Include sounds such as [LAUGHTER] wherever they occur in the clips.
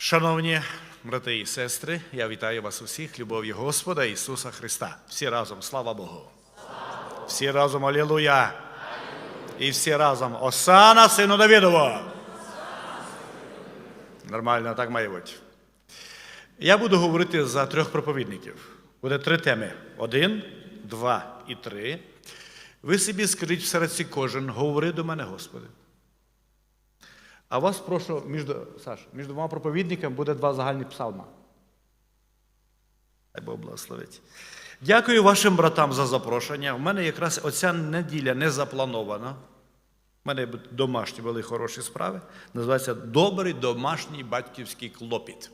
Шановні брати і сестри, я вітаю вас усіх, любов'ю Господа Ісуса Христа. Всі разом, слава Богу. Всі разом Алілуя. І всі разом Осана, сину Давидова. Нормально, так має бути. Я буду говорити за трьох проповідників. Буде три теми: один, два і три. Ви собі скажіть в серці кожен, говори до мене, Господи. А вас прошу, між, Саш, між двома проповідниками буде два загальні псалма. Хай Бог благословить. Дякую вашим братам за запрошення. У мене якраз оця неділя не запланована. У мене домашні були хороші справи. Називається Добрий домашній батьківський клопіт.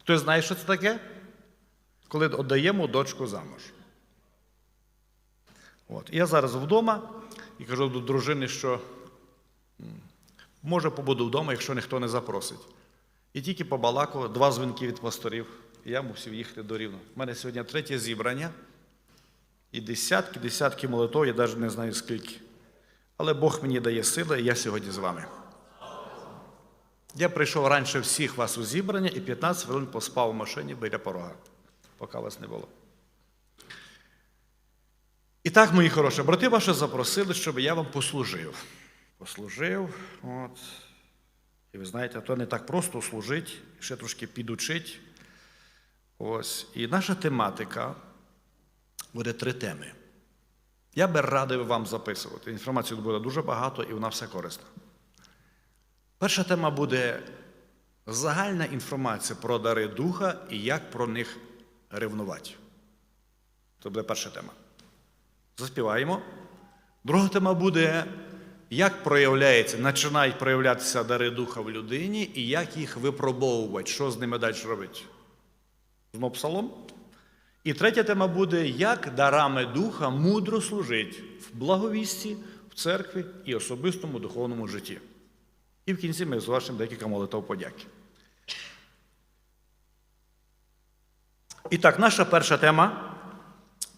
Хтось знає, що це таке? Коли віддаємо дочку замуж. От. Я зараз вдома і кажу до дружини, що може побуду вдома, якщо ніхто не запросить. І тільки побалакав, два дзвінки від пасторів, і я мусив їхати до рівно. У мене сьогодні третє зібрання, і десятки, десятки молитов, я навіть не знаю скільки. Але Бог мені дає сили, і я сьогодні з вами. Я прийшов раніше всіх вас у зібрання і 15 хвилин поспав у машині біля порога, поки вас не було. І так, мої хороші, брати ваші запросили, щоб я вам послужив. Послужив, от. І ви знаєте, то не так просто служить, ще трошки підучить. Ось. І наша тематика буде три теми. Я би радив вам записувати. Інформації буде дуже багато і вона все корисна. Перша тема буде загальна інформація про дари духа і як про них ревнувати. Це буде перша тема. Заспіваємо. Друга тема буде, як проявляється, починають проявлятися дари духа в людині і як їх випробовувати, що з ними далі робити. Знов псалом. І третя тема буде, як дарами духа мудро служить в благовісті, в церкві і особистому духовному житті. І в кінці ми з вашим декілька молитов подяки. І так, наша перша тема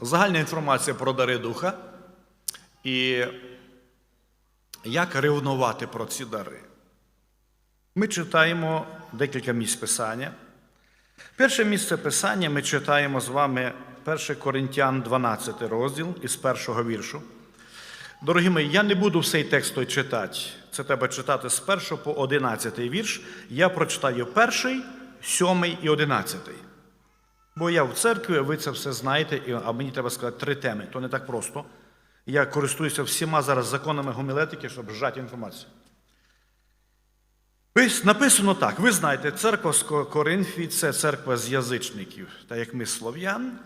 загальна інформація про дари духа і як ревнувати про ці дари. Ми читаємо декілька місць Писання. Перше місце Писання ми читаємо з вами 1 Коринтян 12 розділ із першого віршу. Дорогі мої, я не буду всей текст той читати. Це треба читати з 1 по 11 вірш. Я прочитаю перший, сьомий і одинадцятий. Бо я в церкві, ви це все знаєте, а мені треба сказати три теми. То не так просто. Я користуюся всіма зараз законами гомілетики, щоб зжати інформацію. Написано так: ви знаєте, церква з Коринфії це церква з язичників, так як ми слов'ян.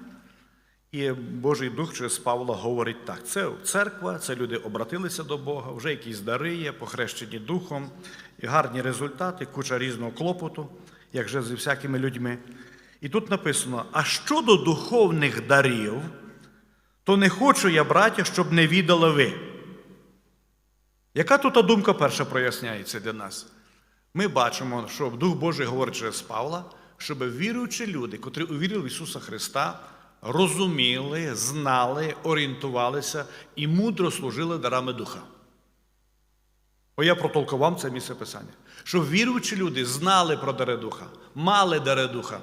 І Божий Дух через Павла говорить так: це церква, це люди обратилися до Бога, вже якісь дари є, похрещені Духом, і гарні результати, куча різного клопоту, як же зі всякими людьми. І тут написано: а щодо духовних дарів, то не хочу я, браття, щоб не віддали ви. Яка тут думка перша проясняється для нас? Ми бачимо, що Дух Божий говорить через Павла, щоб віруючі люди, котрі увірили в Ісуса Христа, розуміли, знали, орієнтувалися і мудро служили дарами Духа. Бо я протолкував це місце Писання. Щоб віруючі люди знали про дари Духа, мали дари Духа,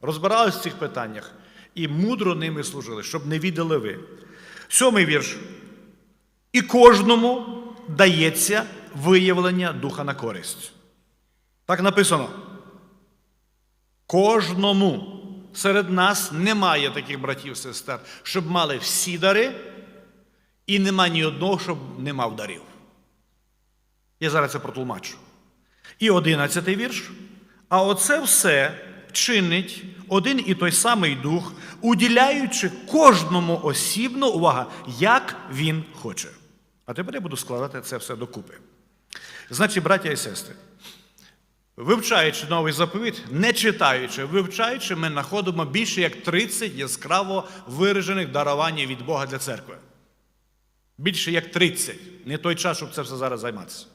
розбиралися в цих питаннях і мудро ними служили, щоб не віддали ви. Сьомий вірш. І кожному дається виявлення духа на користь. Так написано. Кожному серед нас немає таких братів сестер, щоб мали всі дари, і нема ні одного, щоб не мав дарів. Я зараз це протлумачу. І одинадцятий вірш. А оце все чинить один і той самий дух, уділяючи кожному осібно увага, як він хоче. А тепер я буду складати це все докупи. Значить, браття і сестри, вивчаючи новий заповіт, не читаючи, вивчаючи, ми знаходимо більше як 30 яскраво виражених дарувань від Бога для церкви. Більше як 30. Не той час, щоб це все зараз займатися.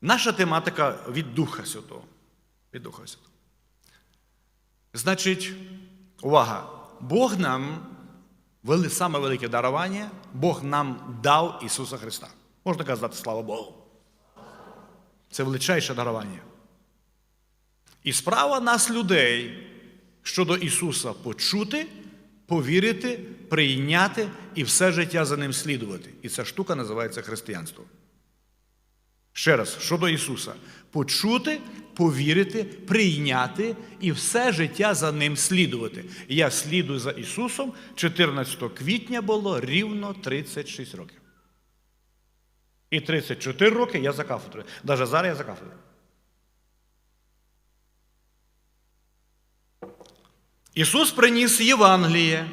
Наша тематика від Духа Святого. Від Духа Святого. Значить, увага, Бог нам вели саме велике дарування, Бог нам дав Ісуса Христа. Можна казати, слава Богу. Це величайше дарування. І справа нас, людей, щодо Ісуса почути, повірити, прийняти і все життя за ним слідувати. І ця штука називається християнство. Ще раз, щодо Ісуса, почути, повірити, прийняти і все життя за ним слідувати. Я слідую за Ісусом 14 квітня було рівно 36 років. І 34 роки я за кафедрою. Навіть зараз я за кафедрою. Ісус приніс Євангеліє,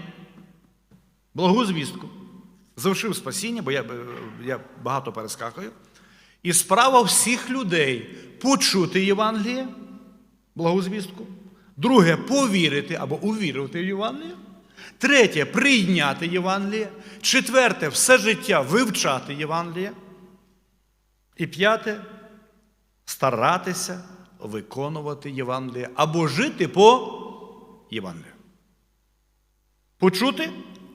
благу звістку, завшив спасіння, бо я, я багато перескакую. І справа всіх людей почути Євангеліє, благу звістку. Друге повірити або увірувати в Євангеліє. Третє прийняти Євангеліє. Четверте все життя вивчати Євангеліє. І п'яте старатися виконувати Євангеліє або жити по Євангелію. Почути,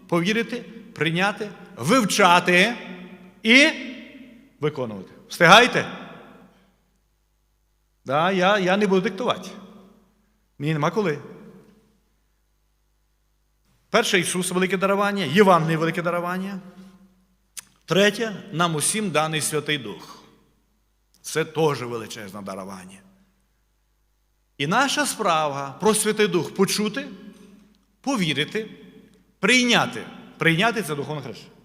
повірити, прийняти, вивчати і виконувати. Встигайте? Да, я, я не буду диктувати. Мені нема коли. Перше Ісус велике дарування, Євангеліє велике дарування. Третє, нам усім даний Святий Дух. Це теж величезне дарування. І наша справа про Святий Дух почути, повірити, прийняти. Прийняти це духовне хрещення.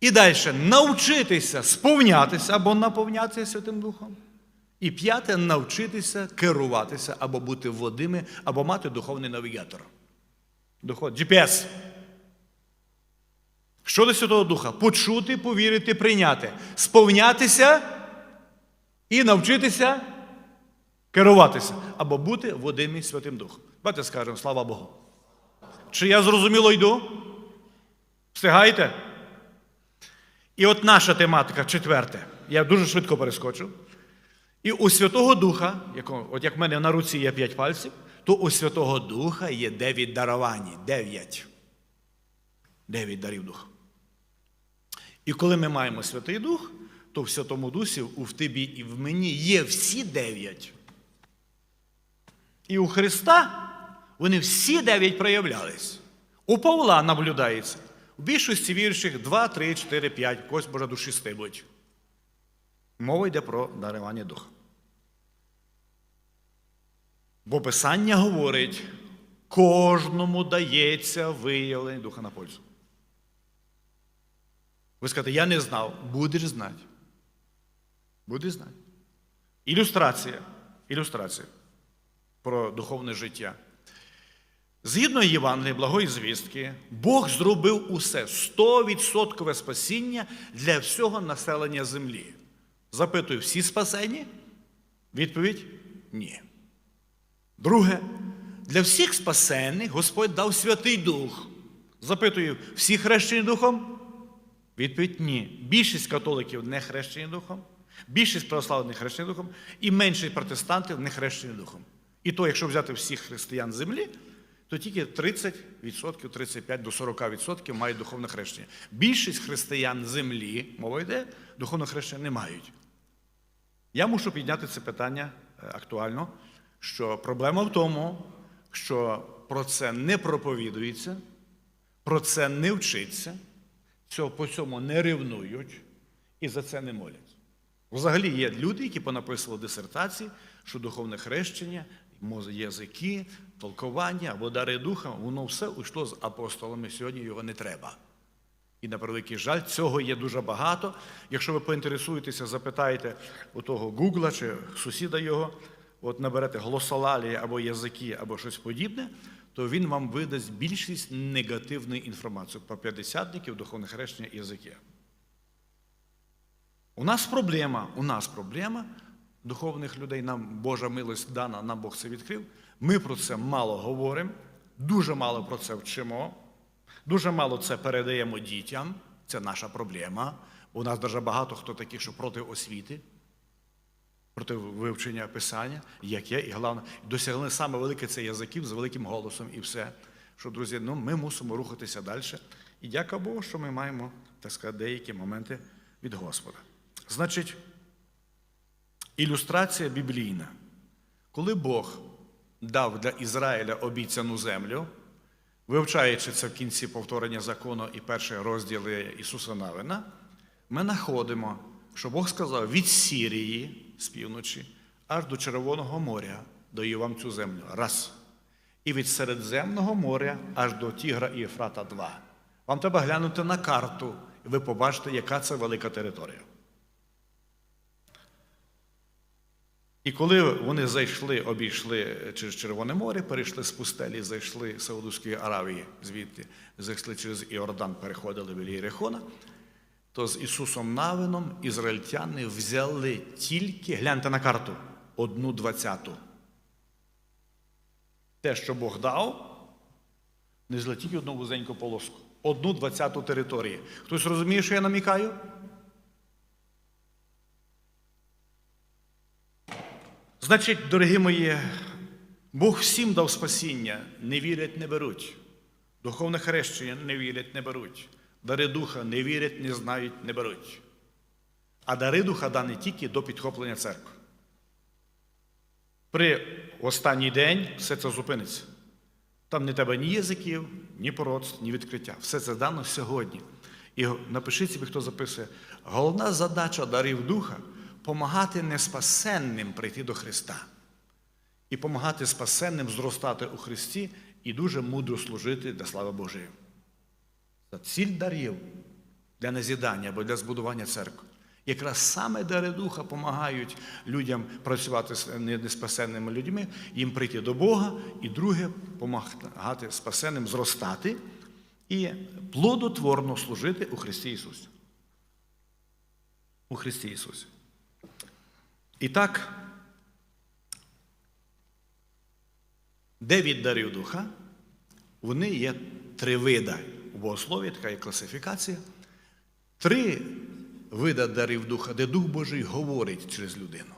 І далі навчитися сповнятися або наповнятися Святим Духом. І п'яте навчитися керуватися або бути водими, або мати духовний навігатор. Духов... GPS. Щодо Святого Духа, почути, повірити, прийняти, сповнятися і навчитися керуватися або бути водимі Святим Духом. Давайте скажемо, слава Богу. Чи я зрозуміло йду? Встигаєте? І от наша тематика четверте. Я дуже швидко перескочу. І у Святого Духа, от як в мене на руці є п'ять пальців, то у Святого Духа є дев'ять дарувань. Дев'ять. Дев'ять дарів Духа. І коли ми маємо Святий Дух, то в Святому Дусі у в тобі і в мені є всі дев'ять. І у Христа вони всі дев'ять проявлялись. У Павла наблюдається. У більшості віруючих 2, 3, 4, 5, когось до 6 будь. Мова йде про дарування духа. Бо Писання говорить, кожному дається виявлення духа на пользу. Ви скажете, я не знав, будеш знати. Будеш знати. Ілюстрація. Ілюстрація про духовне життя. Згідно Євангелії благої звістки, Бог зробив усе 100% спасіння для всього населення землі. Запитую, всі спасені? Відповідь ні. Друге, для всіх спасених Господь дав Святий Дух. Запитую, всі хрещені Духом? Відповідь ні. Більшість католиків не хрещені Духом, більшість православних хрещені Духом, і меншість протестантів не хрещені Духом. І то, якщо взяти всіх християн землі, то тільки 30%, 35 до 40% мають духовне хрещення. Більшість християн землі, мова йде, духовне хрещення не мають. Я мушу підняти це питання е, актуально, що проблема в тому, що про це не проповідується, про це не вчиться, цього по цьому не ревнують і за це не молять. Взагалі є люди, які понаписували дисертації, що духовне хрещення, язики, толкування або дари духа, воно все уйшло з апостолами. Сьогодні його не треба. І на превеликий жаль, цього є дуже багато. Якщо ви поінтересуєтеся, запитаєте у того Гугла чи сусіда його, от наберете глосолалії або язики, або щось подібне, то він вам видасть більшість негативної інформації про п'ятдесятників, духовне хрещення і язики. У нас проблема, у нас проблема духовних людей, нам Божа милость дана, нам Бог це відкрив. Ми про це мало говоримо, дуже мало про це вчимо, дуже мало це передаємо дітям. Це наша проблема. У нас дуже багато хто таких, що проти освіти, проти вивчення писання, як є, і головне, досягли саме велике це язиків з великим голосом і все. Що, друзі, ну, ми мусимо рухатися далі. І дяка Богу, що ми маємо, так сказати, деякі моменти від Господа. Значить, ілюстрація біблійна. коли Бог дав для Ізраїля обіцяну землю, вивчаючи це в кінці повторення закону і перші розділи Ісуса Навина, ми знаходимо, що Бог сказав від Сірії з півночі аж до Червоного моря даю вам цю землю. Раз. І від Середземного моря аж до Тігра і Єфрата два. Вам треба глянути на карту, і ви побачите, яка це велика територія. І коли вони зайшли, обійшли через Червоне море, перейшли з пустелі, зайшли з Саудовської Аравії, звідти зайшли через Іордан, переходили в Єрихона, то з Ісусом Навином ізраїльтяни взяли тільки, гляньте на карту, одну двадцяту. Те, що Бог дав, не взяли тільки одну вузеньку полоску, одну двадцяту території. Хтось розуміє, що я намікаю? Значить, дорогі мої, Бог всім дав спасіння, не вірять, не беруть. Духовне хрещення не вірять, не беруть. Дари духа не вірять, не знають, не беруть. А дари духа дані тільки до підхоплення церкви. При останній день все це зупиниться. Там не треба ні язиків, ні пророцтв, ні відкриття. Все це дано сьогодні. І напишіть собі, хто записує. Головна задача дарів духа помагати неспасенним прийти до Христа. І помагати спасенним зростати у Христі і дуже мудро служити для слави Божої. Це ціль дарів для назідання або для збудування церкви. Якраз саме дари духа допомагають людям працювати з неспасенними людьми, їм прийти до Бога, і друге допомагати спасенним зростати і плодотворно служити у Христі Ісусі. У Христі Ісусі. І так, дев'ять дарів духа, вони є три вида. У богослові така є класифікація. Три вида дарів духа, де Дух Божий говорить через людину.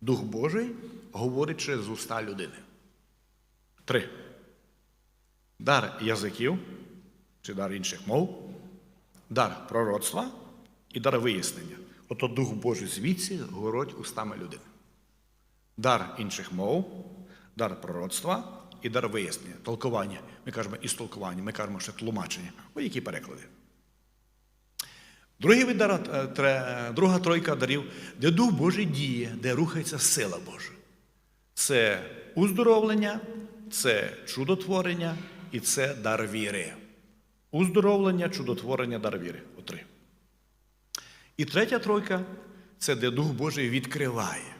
Дух Божий говорить через уста людини. Три. Дар язиків, чи дар інших мов, дар пророцтва і дар вияснення. Ото Дух Божий звідси говорить устами людини. Дар інших мов, дар пророцтва і дар вияснення, толкування. Ми кажемо із толкування, ми кажемо ще тлумачення. О, які переклади. Другий вид дара, е, друга тройка дарів, де Дух Божий діє, де рухається сила Божа. Це уздоровлення, це чудотворення і це дар віри. Уздоровлення, чудотворення, дар віри. Отри. І третя тройка це де Дух Божий відкриває.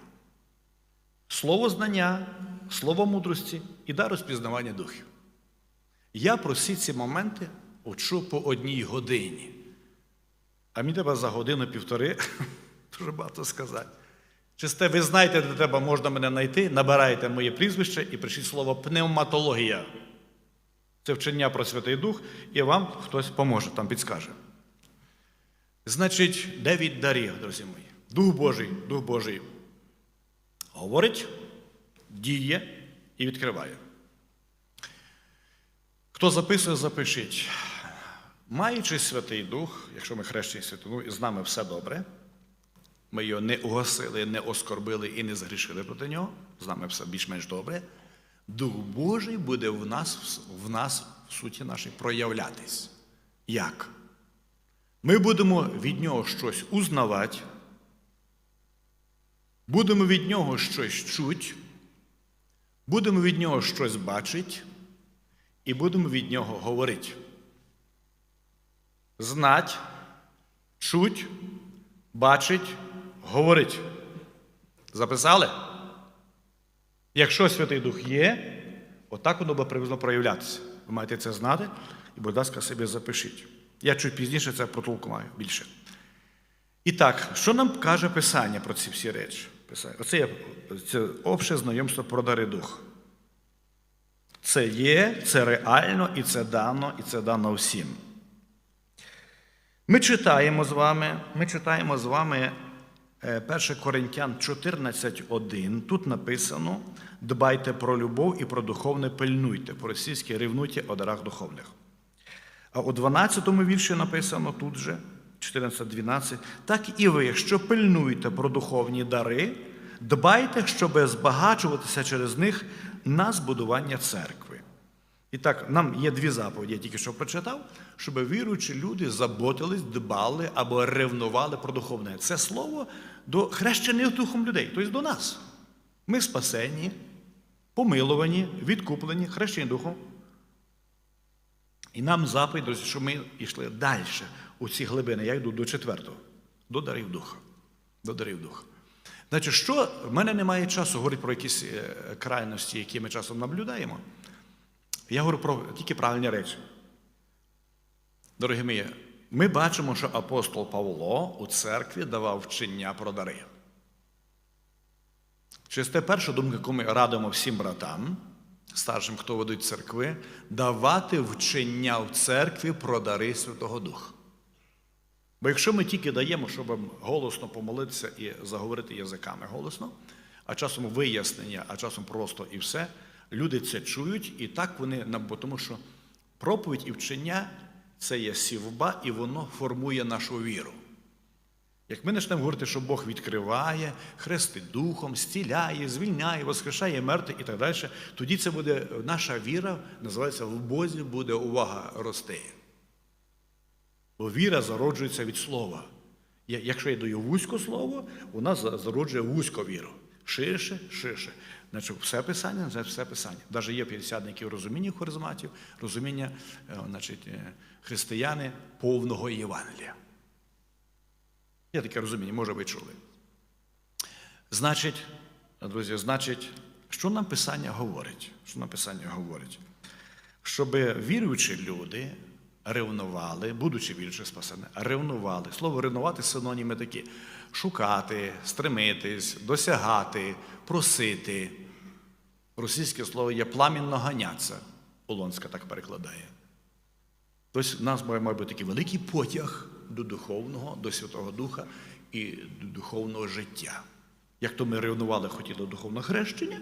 Слово знання, слово мудрості і дар розпізнавання духів. Я про всі ці моменти учу по одній годині. А мені треба за годину-півтори [LAUGHS] дуже багато сказати. Чисте, ви знаєте, де треба можна мене знайти, набирайте моє прізвище і пишіть слово пневматологія. Це вчення про Святий Дух, і вам хтось поможе, там підскаже. Значить, дев'ять дарів, друзі мої. Дух Божий, Дух Божий говорить, діє і відкриває. Хто записує, запишіть. Маючи Святий Дух, якщо ми хрещені Святий Дух, і з нами все добре, ми його не угасили, не оскорбили і не згрішили проти нього, з нами все більш-менш добре, Дух Божий буде в нас, в нас, в суті нашій, проявлятись. Як? Ми будемо від нього щось узнавати, будемо від нього щось чуть, будемо від нього щось бачити, і будемо від нього говорити. Знать, чуть, бачить, говорить. Записали? Якщо Святий Дух є, отак воно буде приблизно проявлятися. Ви маєте це знати і, будь ласка, собі запишіть. Я чуть пізніше це протолкую більше. І так, що нам каже Писання про ці всі речі? Оце є це обще знайомство про дари дух. Це є, це реально, і це дано, і це дано всім. Ми читаємо з вами, ми читаємо з вами е, 1 Коринтян 14.1. Тут написано: дбайте про любов і про духовне пильнуйте, по-російськи ревнуйте о дарах духовних. А у 12-му вірші написано тут же, 14.12, так і ви, що пильнуєте про духовні дари, Дбайте, щоб збагачуватися через них на збудування церкви. І так, нам є дві заповіді, я тільки що прочитав, щоб віруючі люди заботились, дбали або ревнували про духовне. Це слово до хрещених духом людей, тобто до нас. Ми спасені, помиловані, відкуплені, хрещені духом. І нам заповідь, друзі, що ми йшли далі у ці глибини. Я йду до четвертого, до дарів духа. До дарів духа. Значить, що в мене немає часу говорити про якісь е, крайності, які ми часом наблюдаємо. Я говорю про тільки правильні речі. Дорогі мої, ми бачимо, що апостол Павло у церкві давав вчення про дари. Через те перша думка, яку ми радимо всім братам, старшим, хто ведуть церкви, давати вчення в церкві про дари Святого Духа. Бо якщо ми тільки даємо, щоб голосно помолитися і заговорити язиками голосно, а часом вияснення, а часом просто і все, люди це чують, і так вони, тому що проповідь і вчення це є сівба, і воно формує нашу віру. Як ми почнемо говорити, що Бог відкриває, хрестить духом, зціляє, звільняє, воскрешає мертвих і так далі, тоді це буде наша віра, називається в Бозі буде увага рости. Бо віра зароджується від слова. Якщо я даю вузько слово, вона зароджує вузько віру. Ширше, ширше. Значить, все писання, це все писання. Навіть є п'ятдесятників розуміння харизматів, розуміння е, значить, е, християни повного Євангелія. Є таке розуміння, може ви чули. Значить, друзі, значить, що нам Писання говорить? Що нам Писання говорить? Щоб віруючі люди ревнували, будучи віруючи спасені, ревнували. Слово ревнувати синоніми такі: шукати, стремитись, досягати, просити. Російське слово є пламінно ганяться. Полонська так перекладає. Тобто в нас має бути такий великий потяг до духовного, до Святого Духа і до духовного життя. Як то ми ревнували, хотіли духовного хрещення,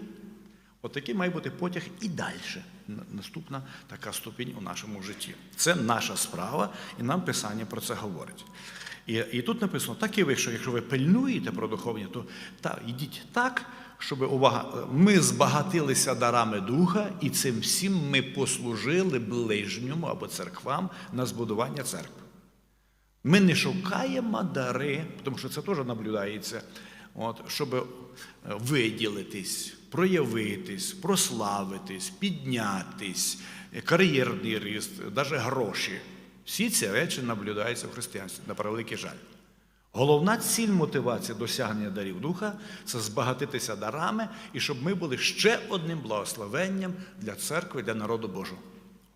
отакий має бути потяг і далі. Наступна така ступінь у нашому житті. Це наша справа, і нам Писання про це говорить. І, і тут написано, так і ви, що якщо ви пильнуєте про духовні, то та, йдіть так, щоб увага, ми збагатилися дарами духа, і цим всім ми послужили ближньому або церквам на збудування церкви. Ми не шукаємо дари, тому що це теж наблюдається, от, щоб е, виділитись, проявитись, прославитись, піднятись, е, кар'єрний ріст, навіть гроші. Всі ці речі наблюдаються в християнстві, на превеликий жаль. Головна ціль мотивації досягнення дарів духа це збагатитися дарами і щоб ми були ще одним благословенням для церкви, для народу Божого.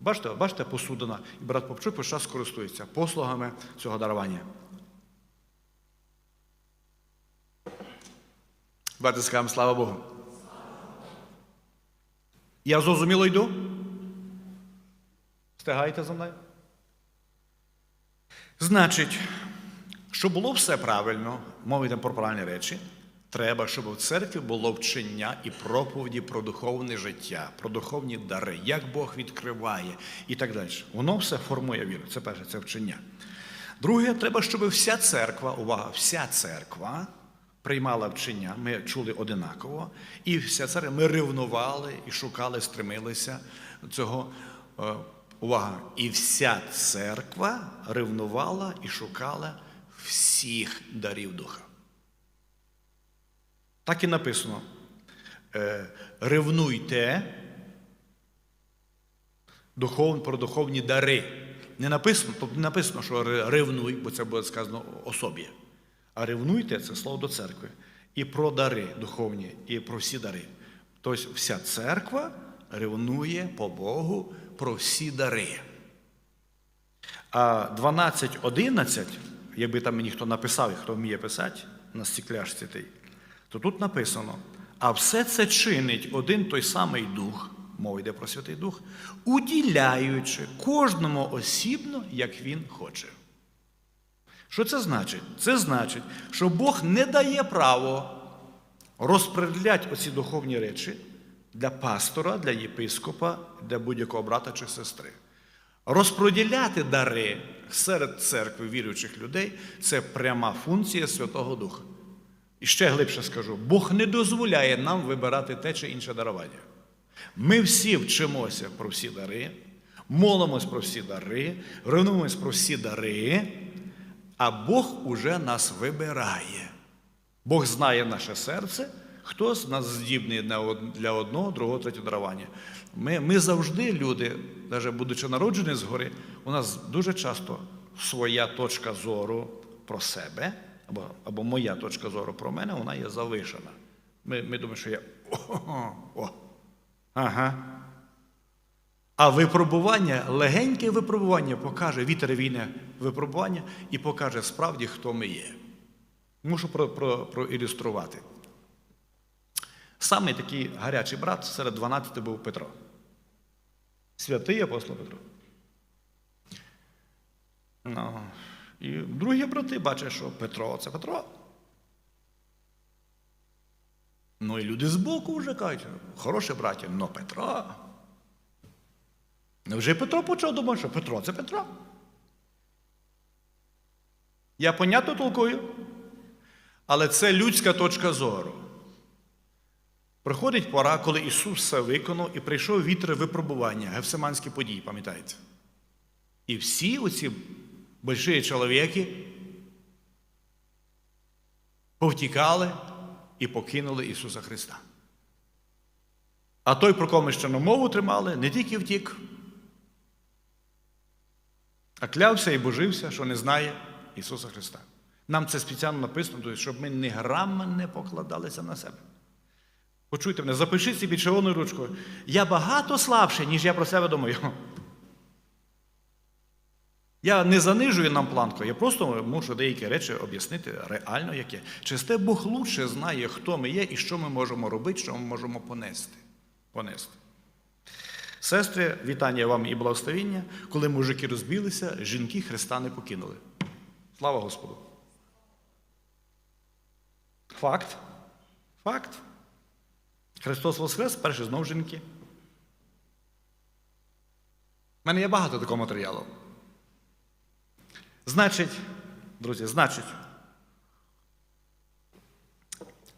Бачите, бачите, посудина, і брат Попчук весь час користується послугами цього дарування. Давайте скажемо, слава Богу. Я зрозуміло йду? Встигаєте за мною? Значить, щоб було все правильно, мова йде про правильні речі, треба, щоб в церкві було вчення і проповіді про духовне життя, про духовні дари, як Бог відкриває і так далі. Воно все формує віру. Це перше, це вчення. Друге, треба, щоб вся церква, увага, вся церква приймала вчення, ми чули одинаково, і вся церква, ми ревнували і шукали, стремилися цього. е, Увага! І вся церква ревнувала і шукала всіх дарів духа. Так і написано. Е, Ревнуйте про духовні дари. Не написано, тобто не написано, що ре- ревнуй, бо це буде сказано особі. А ревнуйте це слово до церкви. І про дари духовні, і про всі дари. Тобто вся церква ревнує по Богу про всі дари. А 12.11, якби там мені хто написав, і хто вміє писати на стекляшці тій, то тут написано: а все це чинить один той самий дух, мова йде про Святий Дух, уділяючи кожному осібно, як він хоче. Що це значить? Це значить, що Бог не дає право розподіляти оці духовні речі для пастора, для єпископа, для будь-якого брата чи сестри. Розподіляти дари серед церкви віруючих людей це пряма функція Святого Духа. І ще глибше скажу: Бог не дозволяє нам вибирати те чи інше дарування. Ми всі вчимося про всі дари, молимось про всі дари, ревнуємось про всі дари, а Бог уже нас вибирає. Бог знає наше серце, хто з нас здібний для одного, другого, третього дарування. Ми, ми завжди, люди, навіть будучи народжені згори, у нас дуже часто своя точка зору про себе, або, або моя точка зору про мене, вона є завишена. Ми, ми думаємо, що я о, [LAUGHS] о, ага. А випробування, легеньке випробування покаже, вітер війне випробування і покаже справді, хто ми є. Мушу про, про, проілюструвати. Самий такий гарячий брат серед 12 був Петро. Святий апостол Петро. Ну, і другі брати бачать, що Петро це Петро. Ну і люди збоку вже кажуть, хороше браття, но Петро. Невже Петро почав думати, що Петро це Петро? Я понятно толкую? Але це людська точка зору. Приходить пора, коли Ісус все виконав і прийшов вітер випробування, гефсиманські події, пам'ятаєте? І всі оці больші чоловіки повтікали і покинули Ісуса Христа. А той, про кого ми ще мову тримали, не тільки втік, а клявся і божився, що не знає Ісуса Христа. Нам це спеціально написано, щоб ми ні грама не покладалися на себе. Почуйте мене, запишіть собі червоною ручкою. Я багато слабший, ніж я про себе думаю. Я не занижую нам планку, я просто можу деякі речі об'яснити реально яке. Через те Бог лучше знає, хто ми є і що ми можемо робити, що ми можемо понести. понести. Сестри, вітання вам і благословіння. Коли мужики розбілися, жінки Христа не покинули. Слава Господу. Факт. Факт. Христос Воскрес, перші знов жінки. У мене є багато такого матеріалу. Значить, друзі, значить,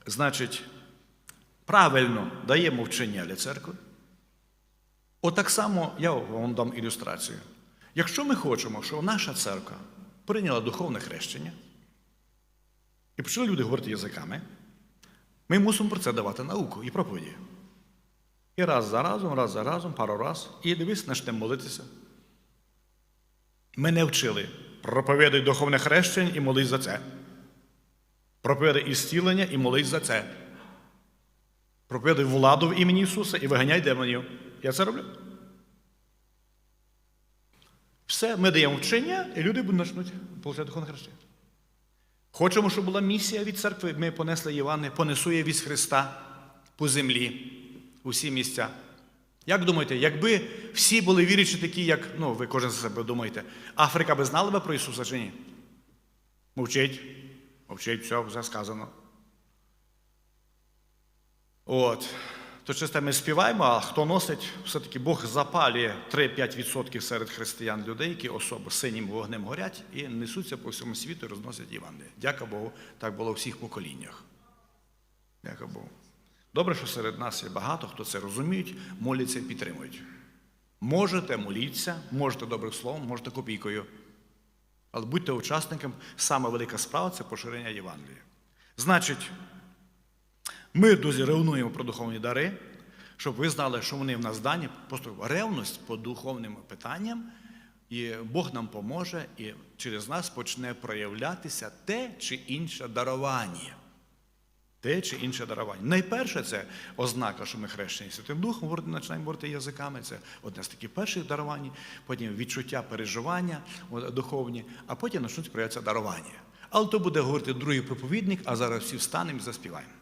значить, правильно даємо вчення для церкви. Отак само я вам дам ілюстрацію. Якщо ми хочемо, щоб наша церква прийняла духовне хрещення і почали люди говорити язиками, ми мусимо про це давати науку і проповіді. І раз за разом, раз за разом, пару раз, і дивись, почнемо молитися. Ми не вчили проповідай духовне хрещення і молись за це. Проповідай ісцілення і молись за це. Проповідай владу в імені Ісуса і виганяй демонів. Я це роблю. Все, ми даємо вчення, і люди почнуть получати духовне хрещення. Хочемо, щоб була місія від церкви, ми понесли Іване, понесу я вісь Христа по землі, у всі місця. Як думаєте, якби всі були вірячі такі, як, ну, ви кожен за себе думаєте, Африка би знала би про Ісуса чи ні? Мовчить. Мовчить, все, все сказано. От. То часто ми співаємо, а хто носить, все-таки Бог запалює 3-5% серед християн людей, які особо синім вогнем горять і несуться по всьому світу і розносять Євангеліє. Дяка Богу, так було у всіх поколіннях. Дяка Богу. Добре, що серед нас є багато, хто це розуміють, моляться і підтримують. Можете моліться, можете добрим словом, можете копійкою. Але будьте учасником, саме велика справа це поширення Євангелія. Значить, ми, друзі, ревнуємо про духовні дари, щоб ви знали, що вони в нас дані. Просто ревність по духовним питанням, і Бог нам поможе, і через нас почне проявлятися те чи інше дарування. Те чи інше дарування. Найперше це ознака, що ми хрещені Святим Духом, починаємо говорити язиками. Це одне з таких перших дарувань, потім відчуття переживання духовні, а потім почнуть проявлятися дарування. Але то буде говорити другий проповідник, а зараз всі встанемо і заспіваємо.